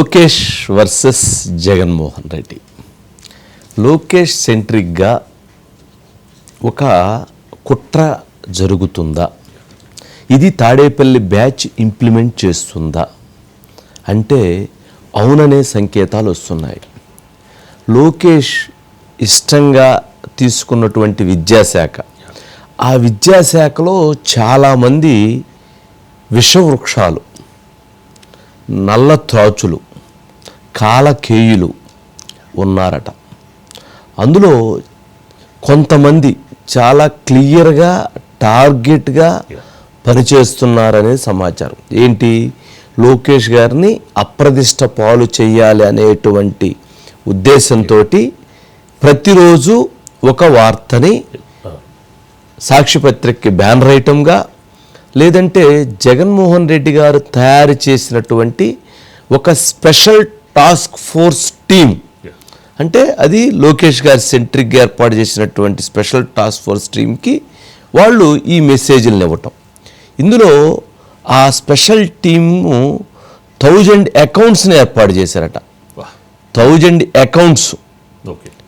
Lokesh versus Jaganmohan Reddy. Lokesh సెంట్రిక్గా ఒక కుట్ర జరుగుతుందా? ఇది తాడేపల్లి బ్యాచ్ ఇంప్లిమెంట్ చేస్తుందా? అంటే అవుననే సంకేతాలు వస్తున్నాయి. లోకేష్ ఇష్టంగా తీసుకున్నటువంటి విద్యాశాఖ. ఆ విద్యాశాఖలో చాలామంది విషవృక్షాలు నల్ల త్రాచులు కాలకేయులు ఉన్నారట. అందులో కొంతమంది చాలా క్లియర్గా టార్గెట్గా పనిచేస్తున్నారనే సమాచారం. ఏంటి? లోకేష్ గారిని అప్రదిష్ట పాలు చేయాలి అనేటువంటి ఉద్దేశంతో ప్రతిరోజు ఒక వార్తని సాక్షిపత్రికకి బ్యానర్ ఐటమ్గా లేదంటే జగన్మోహన్ రెడ్డి గారు తయారు చేసినటువంటి ఒక స్పెషల్ టాస్క్ ఫోర్స్ టీం అంటే అది లోకేష్ గారి సెంట్రిక్గా ఏర్పాటు చేసినటువంటి స్పెషల్ టాస్క్ ఫోర్స్ టీంకి వాళ్ళు ఈ మెసేజ్లను ఇవ్వటం. ఇందులో ఆ స్పెషల్ టీము థౌజండ్ అకౌంట్స్ని ఏర్పాటు చేశారట. థౌజండ్ అకౌంట్స్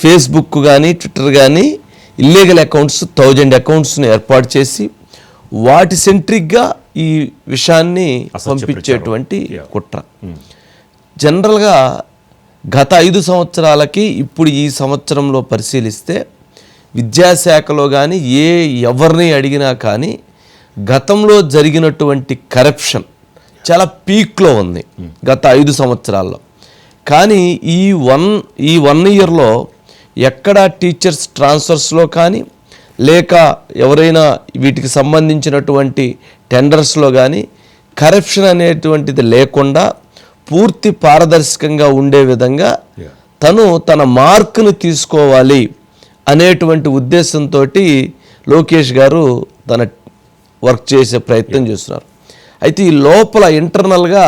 ఫేస్బుక్ కానీ ట్విట్టర్ కానీ ఇల్లీగల్ అకౌంట్స్ థౌజండ్ అకౌంట్స్ని ఏర్పాటు చేసి వాటి సెంట్రిక్గా ఈ విషయాన్ని పంపించేటువంటి. కుట్ర. జనరల్గా గత ఐదు సంవత్సరాలకి ఇప్పుడు ఈ సంవత్సరంలో పరిశీలిస్తే విద్యాశాఖలో కానీ ఏ ఎవరిని అడిగినా కానీ గతంలో జరిగినటువంటి కరప్షన్ చాలా పీక్లో ఉంది గత ఐదు సంవత్సరాల్లో. కానీ ఈ వన్ ఈ వన్ ఇయర్లో ఎక్కడ టీచర్స్ ట్రాన్స్ఫర్స్లో కానీ లేక ఎవరైనా వీటికి సంబంధించినటువంటి టెండర్స్లో కానీ కరప్షన్ అనేటువంటిది లేకుండా పూర్తి పారదర్శకంగా ఉండే విధంగా. తను తన మార్కును తీసుకోవాలి అనేటువంటి ఉద్దేశంతో లోకేష్ గారు తన వర్క్ చేసే ప్రయత్నం చేస్తున్నారు. అయితే ఈ లోపల ఇంటర్నల్గా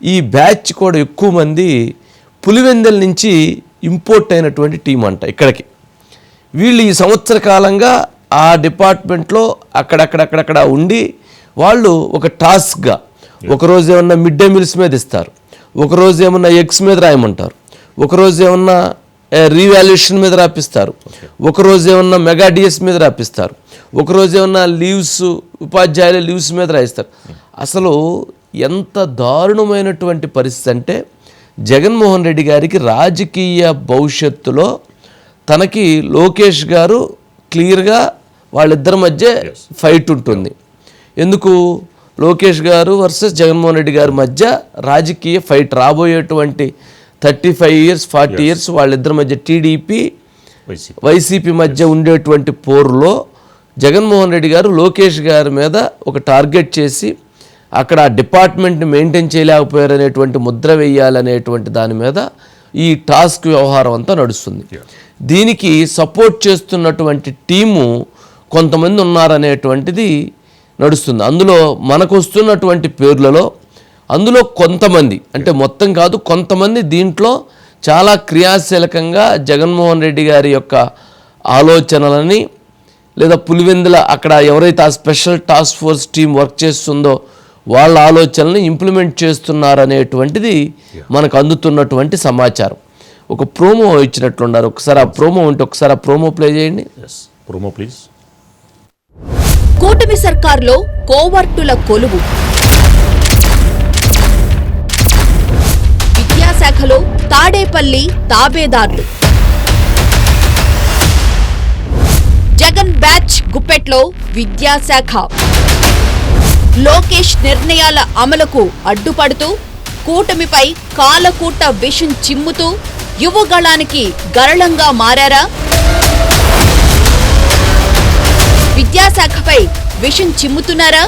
ఈ బ్యాచ్ కూడా ఎక్కువ మంది పులివెందల నుంచి ఇంపోర్ట్ అయినటువంటి టీం అంట ఇక్కడికి. వీళ్ళు ఈ సంవత్సర కాలంగా ఆ డిపార్ట్మెంట్లో అక్కడక్కడక్కడక్కడ ఉండి వాళ్ళు ఒక టాస్క్గా ఒకరోజు ఏమన్నా మిడ్ డే మీల్స్ మీద ఇస్తారు. ఒకరోజు ఏమన్నా ఎగ్స్ మీద రాయమంటారు. ఒకరోజు ఏమన్నా రీవాల్యుయేషన్ మీద రాపిస్తారు. ఒకరోజు ఏమన్నా మెగా డిఎస్ మీద రాపిస్తారు. ఒకరోజు ఏమన్నా లీవ్స్ ఉపాధ్యాయుల లీవ్స్ మీద రాయిస్తారు. అసలు ఎంత దారుణమైనటువంటి పరిస్థితి అంటే జగన్మోహన్ రెడ్డి గారికి రాజకీయ భవిష్యత్తులో తనకి లోకేష్ గారు క్లియర్గా వాళ్ళిద్దరి మధ్య ఫైట్ ఉంటుంది. ఎందుకు? లోకేష్ గారు వర్సెస్ జగన్మోహన్ రెడ్డి గారి మధ్య రాజకీయ ఫైట్ రాబోయేటువంటి thirty five years forty years వాళ్ళిద్దరి మధ్య టీడీపీ వైసీపీ. మధ్య ఉండేటువంటి పోరులో జగన్మోహన్ రెడ్డి గారు లోకేష్ గారి మీద ఒక టార్గెట్ చేసి అక్కడ ఆ డిపార్ట్మెంట్ని మెయింటైన్ చేయలేకపోయారు అనేటువంటి ముద్ర వేయాలనేటువంటి దాని మీద ఈ టాస్క్ వ్యవహారం అంతా నడుస్తుంది. దీనికి సపోర్ట్ చేస్తున్నటువంటి టీము కొంతమంది ఉన్నారనేటువంటిది నడుస్తుంది. అందులో మనకు వస్తున్నటువంటి పేర్లలో అందులో కొంతమంది అంటే మొత్తం కాదు కొంతమంది దీంట్లో చాలా క్రియాశీలకంగా జగన్మోహన్ రెడ్డి గారి యొక్క ఆలోచనలని లేదా పులివెందుల అక్కడ ఎవరైతే ఆ special task force team work చేస్తుందో వాళ్ళ ఆలోచనల్ని ఇంప్లిమెంట్ చేస్తున్నారనేటువంటిది మనకు అందుతున్నటువంటి సమాచారం. ఒక ప్రోమో ఇచ్చినట్లున్నారు. ఒకసారి ఆ ప్రోమో ఉంటే ఒకసారి ఆ ప్రోమో ప్లే చేయండి. Promo please. కూటమి సర్కార్లో కోవర్టుల కొలువు. విద్యాశాఖలో తాడేపల్లి తాబేదార్లు. జగన్ బ్యాచ్ గుప్పెట్లో విద్యాశాఖ. లోకేష్ నిర్ణయాల అమలుకు అడ్డుపడుతూ కూటమిపై కాలకూట విషం చిమ్ముతూ యువగళానికి గరళంగా మారారా? విషం చిమ్ముతున్నారా?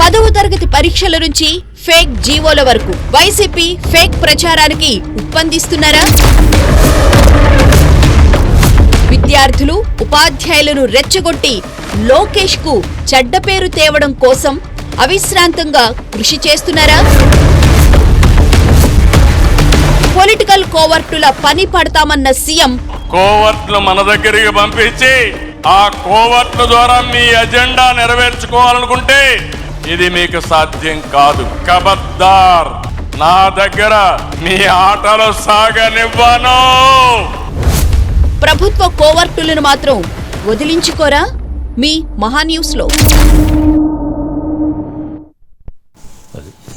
పదవ తరగతి పరీక్షల నుంచి ఫేక్ జీవోల వరకు వైసీపీ ఫేక్ ప్రచారానికి ఉప్పందిస్తున్నారా? విద్యార్థులు ఉపాధ్యాయులను రెచ్చగొట్టి లోకేష్కు చెడ్డ పేరు తేవడం కోసం అవిశ్రాంతంగా కృషి చేస్తున్నారా? పొలిటికల్ కోవర్టుల పని పడతామన్న సీఎం కోవర్టులు మన దగ్గరికి పంపించి ఆ కోవర్ట్ల ద్వారా మీ ఎజెండా నెరవేర్చుకోవాలనుకుంటే ఇది మీకు సాధ్యం కాదు. కబద్దార్ నా దగ్గర మీ ఆటలు సాగనివ్వను. ప్రభుత్వ కోవర్టులను మాత్రం వదిలించుకోరా? మీ మహాన్యూస్లో.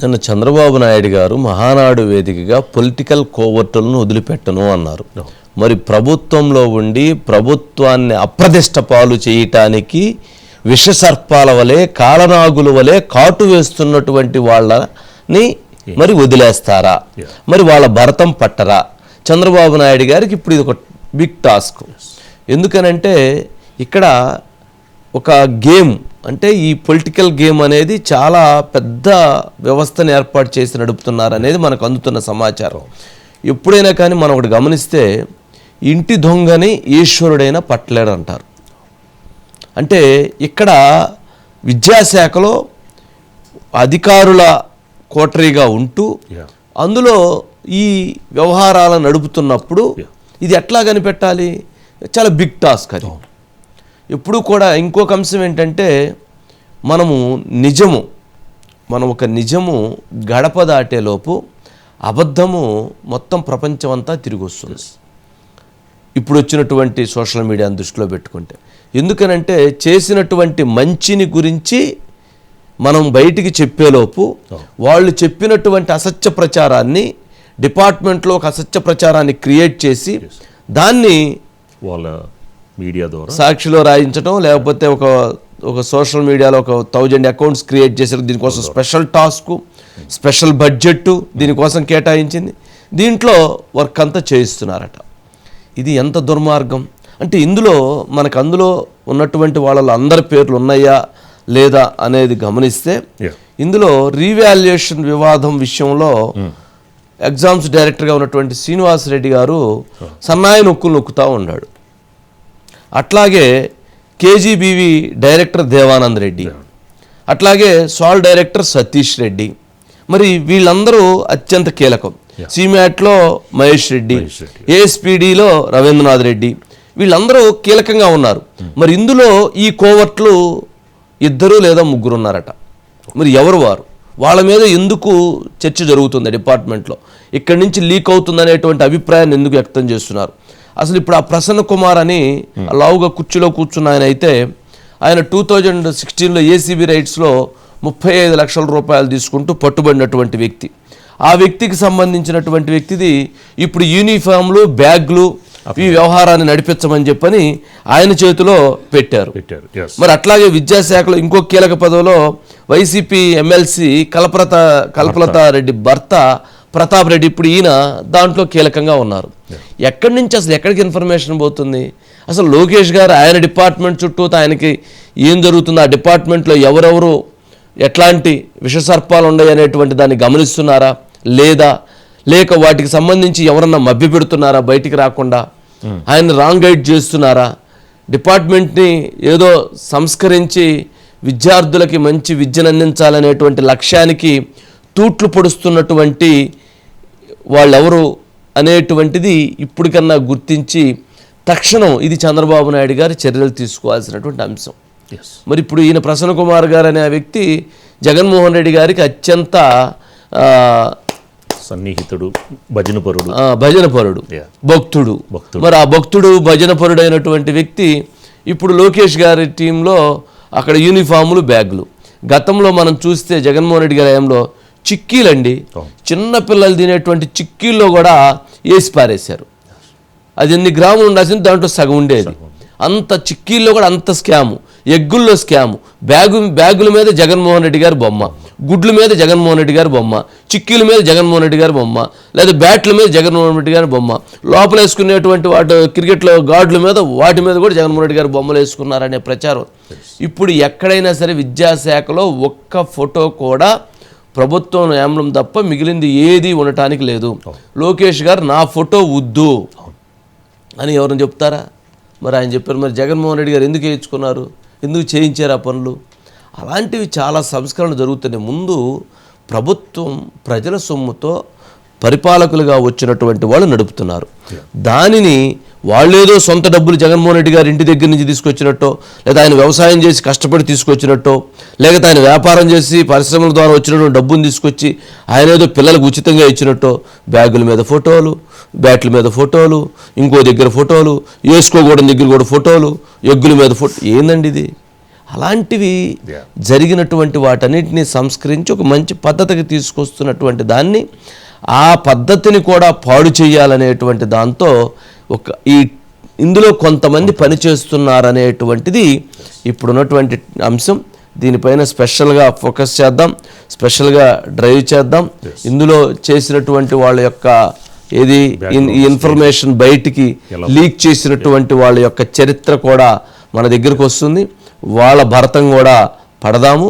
నిన్న చంద్రబాబు నాయుడు గారు మహానాడు వేదికగా పొలిటికల్ కోవర్టులను వదిలిపెట్టను అన్నారు. మరి ప్రభుత్వంలో ఉండి ప్రభుత్వాన్ని అప్రదిష్ట పాలు చేయటానికి విషసర్పాల వలె కాలనాగుల వలె కాటు వేస్తున్నటువంటి వాళ్ళని మరి వదిలేస్తారా? మరి వాళ్ళ భరతం పట్టరా? చంద్రబాబు నాయుడు గారికి ఇప్పుడు ఇది ఒక బిగ్ టాస్క్ ఎందుకనంటే ఇక్కడ ఒక గేమ్ అంటే ఈ పొలిటికల్ గేమ్ అనేది చాలా పెద్ద వ్యవస్థను ఏర్పాటు చేసి నడుపుతున్నారు అనేది మనకు అందుతున్న సమాచారం. ఎప్పుడైనా కానీ మనం ఒకటి గమనిస్తే ఇంటి దొంగని ఈశ్వరుడైనా పట్టలేడు అంటారు. అంటే ఇక్కడ విద్యాశాఖలో అధికారుల కోటరీగా ఉంటూ. అందులో ఈ వ్యవహారాలను నడుపుతున్నప్పుడు. ఇది ఎట్లా కనిపెట్టాలి? చాలా బిగ్ టాస్క్ అది. ఎప్పుడు కూడా ఇంకొక అంశం ఏంటంటే మనము నిజము మనం ఒక నిజము గడప దాటేలోపు అబద్ధము మొత్తం ప్రపంచం అంతా తిరిగి వస్తుంది. ఇప్పుడు వచ్చినటువంటి సోషల్ మీడియాను దృష్టిలో పెట్టుకుంటే. ఎందుకనంటే చేసినటువంటి మంచిని గురించి మనం బయటికి చెప్పేలోపు వాళ్ళు చెప్పినటువంటి అసత్య ప్రచారాన్ని డిపార్ట్మెంట్లో ఒక అసత్య ప్రచారాన్ని క్రియేట్ చేసి దాన్ని వాళ్ళ మీడియా ద్వారా సాక్షిలో రాయించడం లేకపోతే ఒక ఒక సోషల్ మీడియాలో ఒక థౌజండ్ అకౌంట్స్ క్రియేట్ చేశారు దీనికోసం స్పెషల్ టాస్క్ స్పెషల్ బడ్జెట్ దీనికోసం కేటాయించింది. దీంట్లో వర్క్ అంతా చేయిస్తున్నారట. ఇది ఎంత దుర్మార్గం? అంటే ఇందులో మనకు అందులో ఉన్నటువంటి వాళ్ళలో అందరి పేర్లు ఉన్నాయా లేదా అనేది గమనిస్తే. ఇందులో రీవాల్యుయేషన్ వివాదం విషయంలో ఎగ్జామ్స్ డైరెక్టర్గా ఉన్నటువంటి శ్రీనివాస్ రెడ్డి గారు సన్నాయి నొక్కులు నొక్కుతూ ఉన్నాడు. అట్లాగే కేజీబీవి డైరెక్టర్ దేవానంద్ రెడ్డి. అట్లాగే సాల్ డైరెక్టర్ సతీష్ రెడ్డి. మరి వీళ్ళందరూ అత్యంత కీలకం. సిమాట్లో మహేష్ రెడ్డి. ఏఎస్పీడీలో రవీంద్రనాథ్ రెడ్డి వీళ్ళందరూ కీలకంగా ఉన్నారు. మరి ఇందులో ఈ కోవట్లు ఇద్దరు లేదా ముగ్గురు ఉన్నారట. మరి ఎవరు వారు? వాళ్ళ మీద ఎందుకు చర్చ జరుగుతుంది డిపార్ట్మెంట్లో? ఇక్కడి నుంచి లీక్ అవుతుంది అనేటువంటి అభిప్రాయాన్ని ఎందుకు వ్యక్తం చేస్తున్నారు? అసలు ఇప్పుడు ఆ ప్రసన్న కుమార్ అని లావుగా కుర్చీలో కూర్చున్న ఆయన అయితే ఆయన టూ థౌజండ్ సిక్స్టీన్లో ఏసీబీ రైట్స్లో ముప్పై ఐదు లక్షల రూపాయలు తీసుకుంటూ పట్టుబడినటువంటి వ్యక్తి. ఆ వ్యక్తికి సంబంధించినటువంటి వ్యక్తిది ఇప్పుడు యూనిఫామ్లు బ్యాగ్లు ఈ వ్యవహారాన్ని నడిపించమని చెప్పని ఆయన చేతిలో పెట్టారు. పెట్టారు. మరి అట్లాగే విద్యాశాఖలో ఇంకో కీలక పదవిలో వైసీపీ ఎమ్మెల్సీ కల్పలత కల్పలత రెడ్డి భర్త ప్రతాప్ రెడ్డి ఇప్పుడు ఈయన దాంట్లో కీలకంగా ఉన్నారు. ఎక్కడి నుంచి అసలు ఎక్కడికి ఇన్ఫర్మేషన్ పోతుంది? అసలు లోకేష్ గారు ఆయన డిపార్ట్మెంట్ చుట్టూ ఆయనకి ఏం జరుగుతుంది? ఆ డిపార్ట్మెంట్లో ఎవరెవరు ఎట్లాంటి విషసర్పాలు ఉన్నాయి అనేటువంటి దాన్ని గమనిస్తున్నారా? లేదా లేక వాటికి సంబంధించి ఎవరన్నా మభ్య పెడుతున్నారా బయటికి రాకుండా? ఆయన రాంగ్ గైడ్ చేస్తున్నారా? డిపార్ట్మెంట్ని ఏదో సంస్కరించి విద్యార్థులకి మంచి విద్యను అందించాలనేటువంటి లక్ష్యానికి తూట్లు పొడుస్తున్నటువంటి వాళ్ళెవరు అనేటువంటిది ఇప్పటికన్నా గుర్తించి తక్షణం ఇది చంద్రబాబు నాయుడు గారు చర్యలు తీసుకోవాల్సినటువంటి అంశం. మరి ఇప్పుడు ఈయన ప్రసన్న కుమార్ గారు అనే ఆ వ్యక్తి జగన్మోహన్ రెడ్డి గారికి అత్యంత సన్నిహితుడు భజనపరుడు. ఆ, భజన పరుడు Yeah. భక్తుడు. భక్తుడు. మరి ఆ భక్తుడు భజన పరుడు అయినటువంటి వ్యక్తి ఇప్పుడు లోకేష్ గారి టీంలో అక్కడ యూనిఫాములు బ్యాగులు. గతంలో మనం చూస్తే జగన్మోహన్ రెడ్డి గారి హయాంలో చిక్కీలండి. చిన్న పిల్లలు తినేటువంటి చిక్కీల్లో కూడా వేసి పారేశారు. అది ఎన్ని గ్రాములు ఉండాల్సింది దాంట్లో సగం ఉండేది. అంత చిక్కీల్లో కూడా అంత స్కాము. ఎగ్గుల్లో స్కాము. బ్యాగు బ్యాగుల మీద జగన్మోహన్ రెడ్డి గారి బొమ్మ. గుడ్ల మీద జగన్మోహన్ రెడ్డి గారి బొమ్మ. చిక్కీల మీద జగన్మోహన్ రెడ్డి గారి బొమ్మ. లేదా బ్యాట్ల మీద జగన్మోహన్ రెడ్డి గారి బొమ్మ. లోపల వేసుకునేటువంటి వాటి క్రికెట్లో గాడ్ల మీద వాటి మీద కూడా జగన్మోహన్ రెడ్డి గారి బొమ్మలు వేసుకున్నారనే ప్రచారం. ఇప్పుడు ఎక్కడైనా సరే విద్యాశాఖలో ఒక్క ఫోటో కూడా ప్రభుత్వం ఏమలం తప్ప మిగిలింది ఏది ఉండటానికి లేదు. లోకేష్ గారు నా ఫోటో వద్దు అని ఎవరైనా చెప్తారా? మరి ఆయన చెప్పారు మరి జగన్మోహన్ రెడ్డి గారు ఎందుకు వేయించుకున్నారు? ఎందుకు చేయించారు ఆ పనులు? అలాంటివి చాలా సంస్కరణలు జరుగుతున్నాయి. ముందు ప్రభుత్వం ప్రజల సొమ్ముతో పరిపాలకులుగా వచ్చినటువంటి వాళ్ళు నడుపుతున్నారు. దానిని వాళ్ళేదో సొంత డబ్బులు జగన్మోహన్ రెడ్డి గారి ఇంటి దగ్గర నుంచి తీసుకొచ్చినట్టో లేదా ఆయన వ్యవసాయం చేసి కష్టపడి తీసుకొచ్చినట్టో లేకపోతే ఆయన వ్యాపారం చేసి పరిశ్రమల ద్వారా వచ్చినటువంటి డబ్బును తీసుకొచ్చి ఆయన ఏదో పిల్లలకు ఉచితంగా ఇచ్చినట్టో బ్యాగుల మీద ఫోటోలు బ్యాట్ల మీద ఫోటోలు ఇంకో దగ్గర ఫోటోలు వేసుకోకూడని దగ్గర కూడా ఫోటోలు ఎగ్గుల మీద ఫోటో ఏందండి ఇది? అలాంటివి. జరిగినటువంటి వాటన్నిటిని సంస్కరించి ఒక మంచి పద్ధతికి తీసుకొస్తున్నటువంటి దాన్ని ఆ పద్ధతిని కూడా పాడు చేయాలనేటువంటి దాంతో ఒక ఈ ఇందులో కొంతమంది పనిచేస్తున్నారనేటువంటిది ఇప్పుడున్నటువంటి అంశం. దీనిపైన స్పెషల్గా ఫోకస్ చేద్దాం స్పెషల్గా డ్రైవ్ చేద్దాం. ఇందులో చేసినటువంటి వాళ్ళ యొక్క ఏది ఇన్ఫర్మేషన్ బయటికి లీక్ చేసినటువంటి వాళ్ళ యొక్క చరిత్ర కూడా మన దగ్గరకు వస్తుంది. వాళ్ళ భరతం కూడా పడదాము.